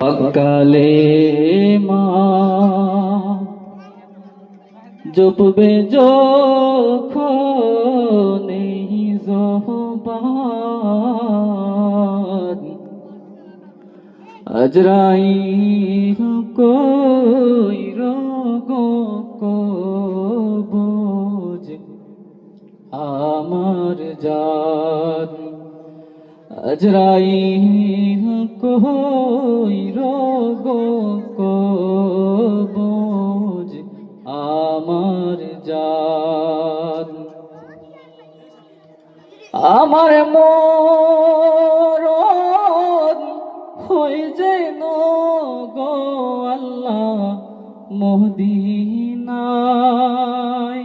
সকালে মা জপবে যখন এই জবান আজরাইল কই রোগ কবজ? আমার জান আজরাইল কই রোগ কবজ আমার জান? আমার মরণ হয়ে যেন গো আল্লাহ মহদিনায়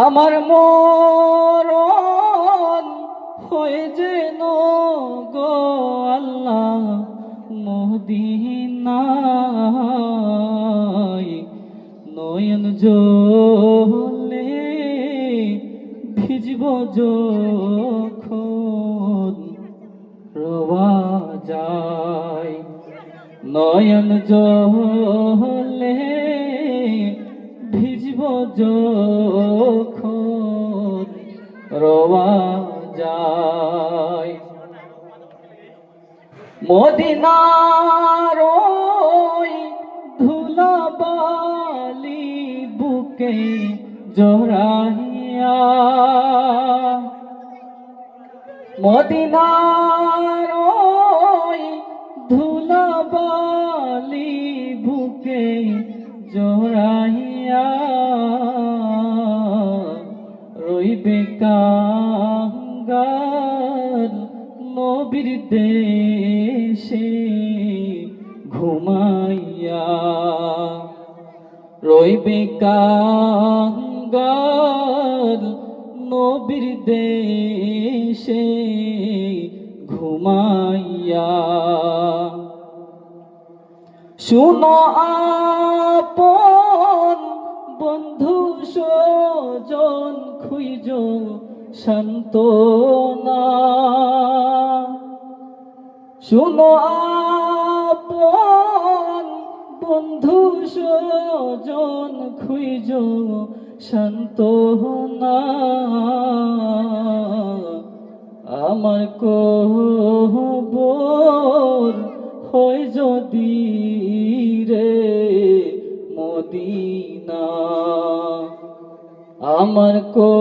আমার মরণ হয়ে যেন গো আল্লাহ মহদিনায় নয়ন জলে ভিজব যখন রোয়া যায়। নয়ন জলে ভিজব যখন রোয়া মদিনার ধুলাবালি বুকে জড়াইয়া। মদিনার ধুলাবালি বুকে জড়াইয়া। রইবে কাঙ্গাল নবীর দেশে ঘুমাইয়া রইবে কাঙ্গাল নবীর দেশে ঘুমাইয়া। শুনো আপন বন্ধু সজন খুইজ শান্ত শুনো আপন বন্ধু সজন খুইজ শান্ত আমার কবর হয় যদি রে মদিনা। আমার কো